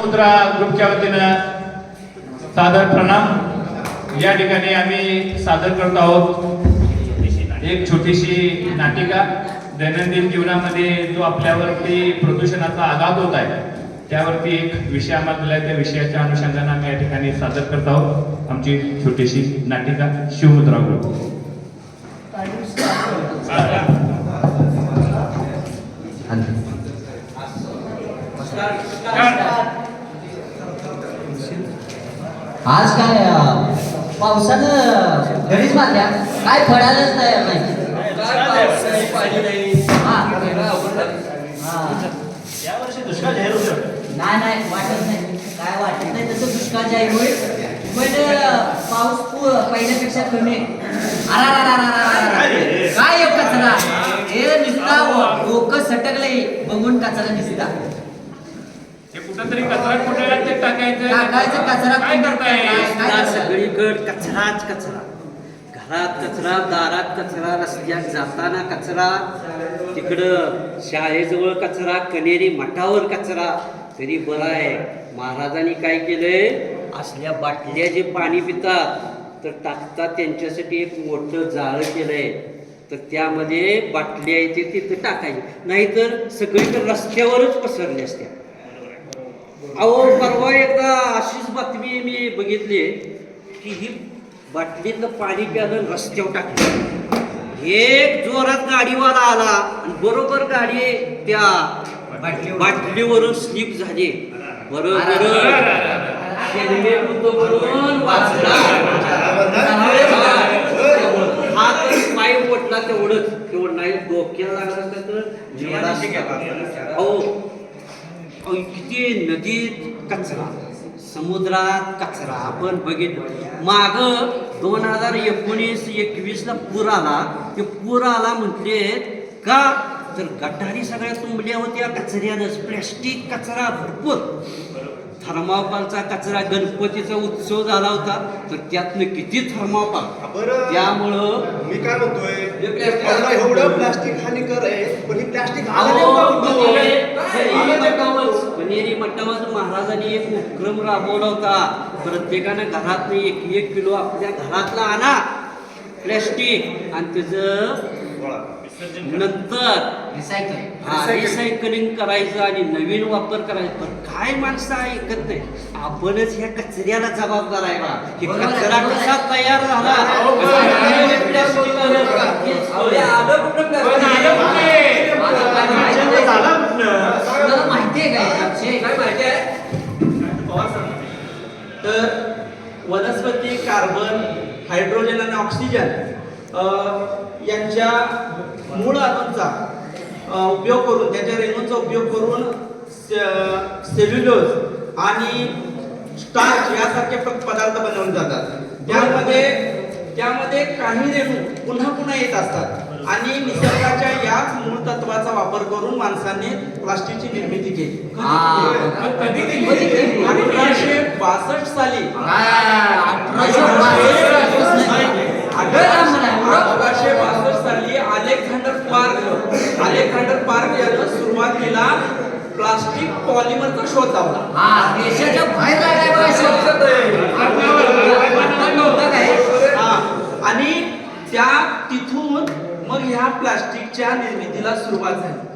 शिवमुद्रा ग्रुपच्या वतीनं सादर प्रणाम. या ठिकाणी आम्ही सादर करत आहोत एक छोटीशी नाटिका. दैनंदिन जीवनामध्ये जो आपल्यावरती प्रदूषणाचा आघात होत आहे त्यावरती एक विषय आम्हाला त्या विषयाच्या अनुषंगाने आम्ही या ठिकाणी सादर करत आहोत. आमची छोटीशी नाटिका शिवमुद्रा ग्रुप. आज काय पावसानं घरीच बांधल्या? काय फळालंच तयार नाही नाही नाही वाटत नाही. काय वाटत नाही तसं दुष्काळ जाहीर होईल पण पाऊस पहिल्यापेक्षा कमी. काय कचरा हे नुसता डोकं सटकलंय बघून कचरा दिसता कुठंतरी कचरा कुठे ते टाकायचं? टाकायचं कचरा काय कुठं करताय? टाकायचं? काय रस्त्यात करताय? सगळीकडे. कचराच कचरा. घरात कचरा दारात कचरा रस्त्यात जाताना कचरा. तिकडं शाळेजवळ कचरा कनेरी मठावर कचरा. तरी बरं आहे. महाराजांनी काय केलंय? असल्या बाटल्या जे पाणी पितात तर टाकतात त्यांच्यासाठी एक मोठं जाळं केलंय. तर त्यामध्ये बाटल्या येते तिथं टाकायचे. नाहीतर सगळीकडे रस्त्यावरच पसरले असत्या. अहो परवा एकदा अशीच बातमी मी बघितली की ही बाटलीतलं पाणी प्यालं रस्त्यावर टाकलं. एक जोरात गाडीवाला आला आणि बरोबर गाडी त्या बाटलीवरून स्लिप झाली. बरोबर. हेल्मेट हा तर पाय पोटला तेवढंच. तेवढं नाही डोक्याला लागलं असतं तर हो पण किती नदीत कचरा समुद्रात कचरा. आपण बघितलं. माग दोन हजार एकोणीस एकवीसला पूर आला. ते पूर आला म्हटले का? तर गटारी सगळ्या तुंबल्या होत्या कचऱ्यानंच प्लॅस्टिक कचरा भरपूर. थर्मापालचा कचरा गणपतीचा उत्सव झाला होता तर त्यातनं किती थर्मापाल बरं. त्यामुळं मी काय म्हणतोय हे plastic- एवढं प्लास्टिक हानिकर आहे पण ही प्लास्टिक कनेरी मठावर महाराजांनी एक उपक्रम राबवला होता. प्रत्येकानं घरात एक एक किलो आपल्या घरातला आणा. प्लॅस्टिक आणि त्याचं नंतर रिसायकल रिसायकलिंग करायचं आणि नवीन वापर करायचा. पण काय माणसं ऐकत नाही? आपणच ह्या कचऱ्याला जबाबदार आहे बा. की बरोबर आहे, कचरा बरोबर आहे. कसा तयार झाला? आहे. हे हे? काय माहिती आहे? तर वनस्पती कार्बन हायड्रोजन आणि ऑक्सिजन अ, यांच्या मूळ अणूंचा उपयोग करून त्याच्या रेणूंचा उपयोग करून सेल्युलोज आणि स्टार्च यासारखे पदार्थ बनवले जातात. त्यामध्ये त्यामध्ये काही रेणू पुन्हा पुन्हा येत असतात. आणि निसर्गाच्या याच मूळ तत्वाचा वापर करून माणसाने प्लास्टिकची निर्मिती हा. केली? अठराशे बासष्ट साली काय, अठराशे बासष्ट नाही. लय लांब नाही, एवढं? अठराशे बासष्ट साली अलेक्झांडर पार्क अलेक्झांडर पार्क यानं सुरुवातीला प्लास्टिक पॉलिमरचा शोध लावला. हा देशाच्या बाहेर काय हा. आणि त्या तिथून मग ह्या प्लास्टिकच्या निर्मितीला सुरुवात झाली.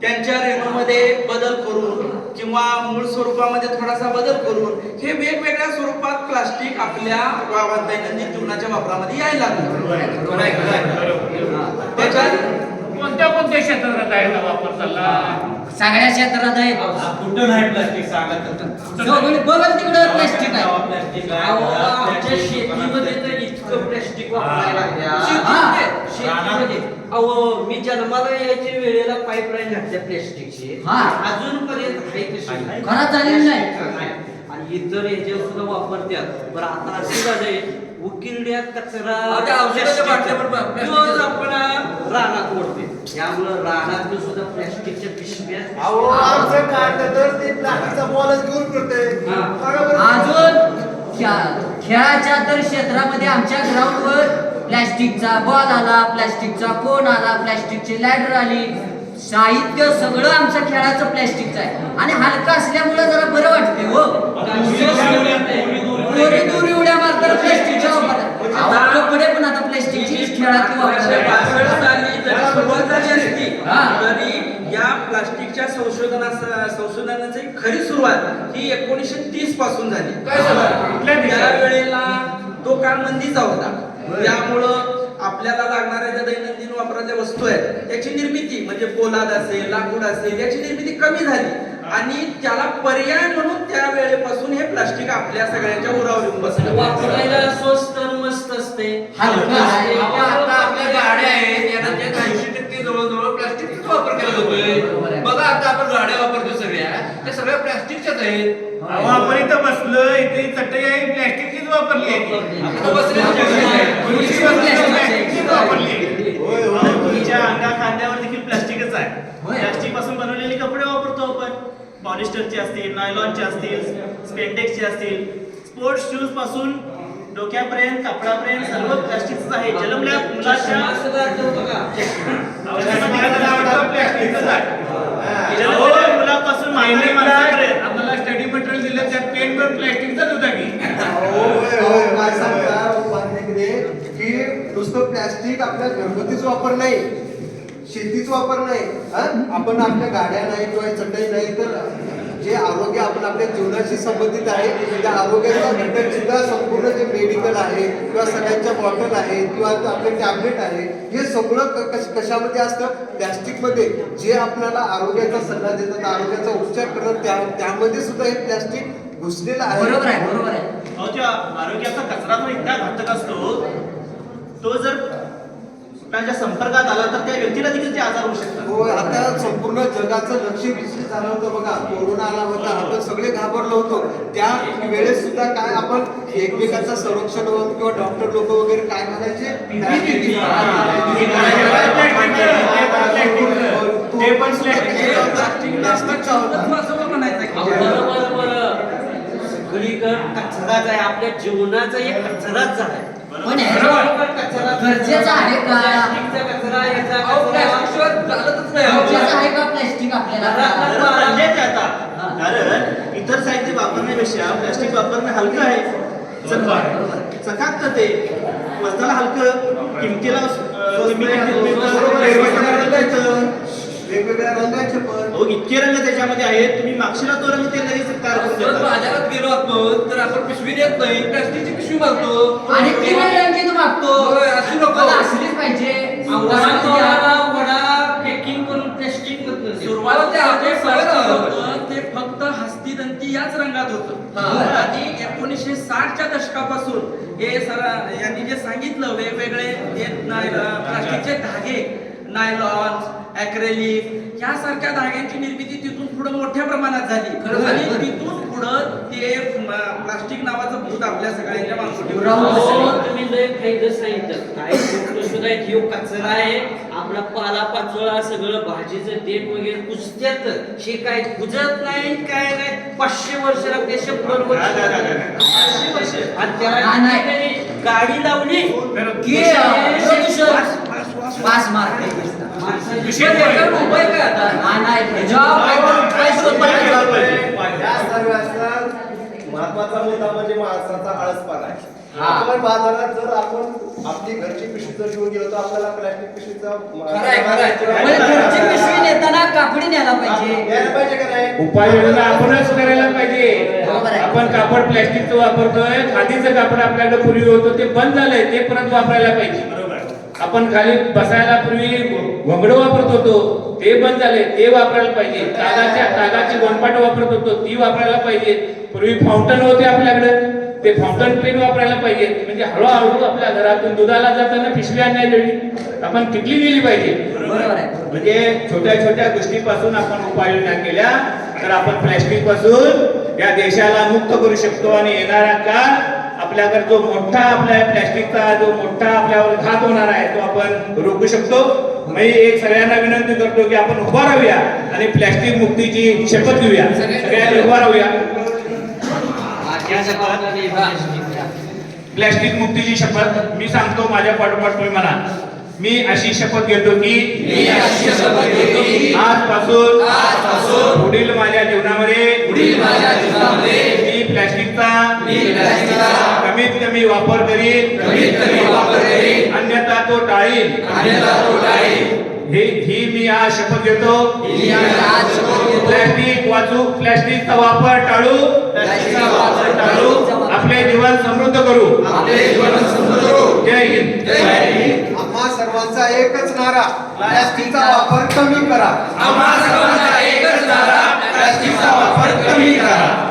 त्यांच्या रेणूमध्ये बदल करून किंवा मूळ स्वरूपामध्ये थोडासा बदल करून हे वेगवेगळ्या स्वरूपात प्लास्टिक आपल्या दैनंदिन जीवनाच्या वापरामध्ये यायला लागलं. त्याच्यात कोणत्या कोणत्या क्षेत्रात आहे हा वापर चालला? सगळ्या क्षेत्रात आहे. कुठं नाही प्लास्टिक सांगत सगळी बघल तिकडं प्लॅस्टिक आहे. प्लास्टिक अहो, आमच्या शेतीमध्ये तर इतकं प्लॅस्टिक वापरायला. शेतीमध्ये. अहो मी जन्माला यायच्या वेळेला पाईपलाईन घातल्या प्लॅस्टिकची हा. अजूनपर्यंत आहे तशी. घरात झालेली नाही. आणि इतर याच्यावर सुद्धा वापरतात. बरं आता असं झालंय. उकिरड्यात कचरा आता औषधाच्या बाटल्या पण plastic सुद्धा पिशव्या अजून खेळाच्या तर क्षेत्रामध्ये आमच्या ग्राउंडवर प्लॅस्टिकचा बॉल आला प्लॅस्टिकचा कोण आला प्लॅस्टिकची लॅडर आली. साहित्य सगळं आमचं खेळाचं प्लॅस्टिकच आहे. आणि हलका असल्यामुळे जरा बरं वाटते हो. दोरी उड्या मारतात प्लॅस्टिकच्या वापरतात कपडे पण आता प्लॅस्टिकची खेळात वापरतात संशोधना संशोधनाची खरी सुरुवात ही एकोणीसशे तीसपासून झाली? त्यावेळेला तो काळ मंदीचा होता त्यामुळं आपल्याला लागणाऱ्या ज्या दैनंदिन वापराच्या वस्तू आहेत त्याची निर्मिती म्हणजे पोलाद असेल लाकूड असेल याची निर्मिती कमी झाली. आणि त्याला पर्याय म्हणून त्या वेळेपासून हे प्लास्टिक आपल्या सगळ्यांच्या उरावर येऊन बसलं. वापरायला स्वस्त मस्त असते हलकं आहे. आता आता आपल्या गाड्या आहेत यांना ते ऐंशी टक्के जवळजवळ प्लास्टिकचाच वापर केला बरोबर जातोय आहे. बघा आता आपण गाड्या वापरतो सगळ्या त्या सगळ्या प्लास्टिकच्याच आहेत आपण इथं बसलो इथे चटई आहे प्लॅस्टिकचीच वापरली प्लॅस्टिकचीच वापरली तुमच्या अंगा खांद्यावर देखील प्लास्टिकच आहे. प्लास्टिकपासून बनवलेले कपडे वापरतो आपण. पॉलिस्टरचे असतील नायलॉनचे असतील स्पेंटेक्सचे असतील. स्पोर्ट्स शूजपासून डोक्यापर्यंत कपडापर्यंत सर्व प्लास्टिकच आहे. जन्मल्या मुलाच्या प्लास्टिकच आहे जन्मलेल्या मुलापासून म्हाताऱ्या माणसापर्यंत आम्हाला स्टडी मटेरियल दिलं त्यात पेन पण प्लॅस्टिकचाच होता की होय, होय. काय सांगता उपाध्यक्षने की प्लॅस्टिक आपल्या घरगुतीच वापर नाही शेतीच वापर नाही हा? आपण आपल्या गाड्या नाही किंवा चटई नाही तर जे आरोग्य आपण आपल्या जीवनाशी संबंधित आहे त्या आरोग्याचा घटक सुद्धा संपूर्ण जे मेडिकल आहे किंवा सगळ्यांच्या बॉटल आहे किंवा आपले टॅबलेट आहे हे सगळं कश- कशामध्ये असतं? प्लॅस्टिकमध्ये. जे आपल्याला आरोग्याचा सल्ला देतात आरोग्याचा उपचार करतात त्या त्यामध्ये सुद्धा हे प्लॅस्टिक घुसलेलं आहे. बरोबर आहे बरोबर आहे. आरोग्याचा कचरा जो इतका घातक असतो तो जर कोणाच्या संपर्कात आला तर त्या व्यक्तीला देखील ते आजार होऊ शकतात. हो आता संपूर्ण जगाचं लक्ष विचलित झालं होतं बघा. कोरोना आला होता आपण सगळे घाबरलो होतो. त्या वेळेस सुद्धा काय आपण एकमेकांचं संरक्षण वगैरे किंवा डॉक्टर लोक वगैरे काय म्हणायचे? होता. आहे. आपल्या जीवनाचा एक कचराच झालाय पण कचरा गरजेचं आहे का? कचरा गरजेचं. आहे का प्लॅस्टिक आपल्याला? कारण इतर साहित्य वापरण्यापेक्षा प्लास्टिक वापरणं हलकं आहे. चक- चकाकतं ते. वजनाला हलकं किमतीला वेगवेगळ्या रंगाचं. पण अहो इतके रंग त्याच्यामध्ये आहेत तुम्ही मागशीला तो रंग ते लगेच तयार. बाजारात गेलो आपण तर आपण पिशवी देत नाही प्लास्टिकची पिशवी मागतो आणि किती रंगीत मागतो असू नको. असलीच पाहिजे वडापावला वडा पॅकिंग करून प्लास्टिक सुरुवात ते ते फक्त हस्तिदंती याच रंगात होतं हा. आणि एकोणीसशे साठच्या दशकापासून हे सर यांनी जे सांगितलं वेगवेगळे ते नाय- प्लास्टिकचे धागे नायलॉन ॲक्रेलिक यासारख्या धाग्यांची निर्मिती तिथून पुढे मोठ्या प्रमाणात झाली. आणि तिथून पुढं ते प्लास्टिक नावाचं भूत आपल्या सगळ्यांच्या. हो, तुम्ही लय सांगितलं काय सुद्धा कचरा आहे. आपला पाला पाचोळा सगळं भाजीचं देठ वगैरे कुजत्यात हे काय कुजत नाही काय नाही. पाचशे वर्ष लागते शंभर वर्ष हा, हा, हा, हा. पाचशे वर्ष. आणि त्याला हा, नाही. कितीतरी गाडी लावली. की प्रदूषण पास मारते माणसाची पण याच्यावर उपाय काय आता? हा नाही ह्याच्यावर काहीतरी उपाय शोधला या सर्व असतात महत्त्वाचा मुद्दा म्हणजे माणसाचा आळसपणा आहे. हा. आपण बाजारात जर आपण आपली घरची पिशवी जर घेऊन गेलो तर आपल्याला प्लॅस्टिक पिशवीचा. म्हणजे घरची पिशवी नेताना कापडी न्यायला पाहिजे. यायला पाहिजे का नाही? उपाययोजना आपणच करायला पाहिजे. आपण कापड प्लॅस्टिकचं वापरतोय खादीचं कापड आपल्याकडे पूर्वी होतं ते बंद झालंय ते परत वापरायला पाहिजे. बरोबर आपण खाली बसायला पूर्वी घोंगड वापरत होतो ते बंद झाले ते वापरायला पाहिजे. कागाच्या कागाची गोंडपाट वापरत होतो ती वापरायला पाहिजे. पूर्वी फाउंटन होते आपल्याकडे ते फाउंटन पेन वापरायला पाहिजे. म्हणजे हळूहळू आपल्या घरातून दुधाला जाताना पिशवी आणायची आपण किटली दिली पाहिजे. बरोबर आहे. म्हणजे छोट्या छोट्या गोष्टीपासून आपण उपाययोजना केल्या तर आपण प्लॅस्टिकपासून या देशाला मुक्त करू शकतो आणि येणारा काळ आपल्याकडे जो मोठा आपल्या प्लॅस्टिकचा जो मोठा आपल्यावर घात होणार आहे तो आपण रोखू शकतो. मी एक सगळ्यांना विनंती करतो की आपण उभा राहूया आणि प्लॅस्टिक मुक्तीची शपथ घेऊया. सगळ्यांनी उभा राहूया. प्लॅस्टिक मुक्तीची शपथ मी सांगतो माझ्या पाठोपाठ तुम्ही म्हणा. मी अशी शपथ घेतो की आजपासून पुढील माझ्या जीवनामध्ये प्लॅस्टिकचा कमीत कमी वापर करीन. कमीत कमी वापर करीन. अन्यथा तो टाळीन. अन्यथा तो टाळीन. हे ही मी आज शपथ घेतो. मी आज शपथ घेतो. प्लॅस्टिक वाचू प्लॅस्टिकचा वापर टाळू. प्लास्टिकचा वापर टाळू. आपले जीवन समृद्ध करू. जय हिंद. आम्हा सर्वांचा एकच नारा प्लास्टिकचा वापर कमी करा. आम्हा सर्वांचा एकच नारा प्लास्टिकचा वापर कमी करा.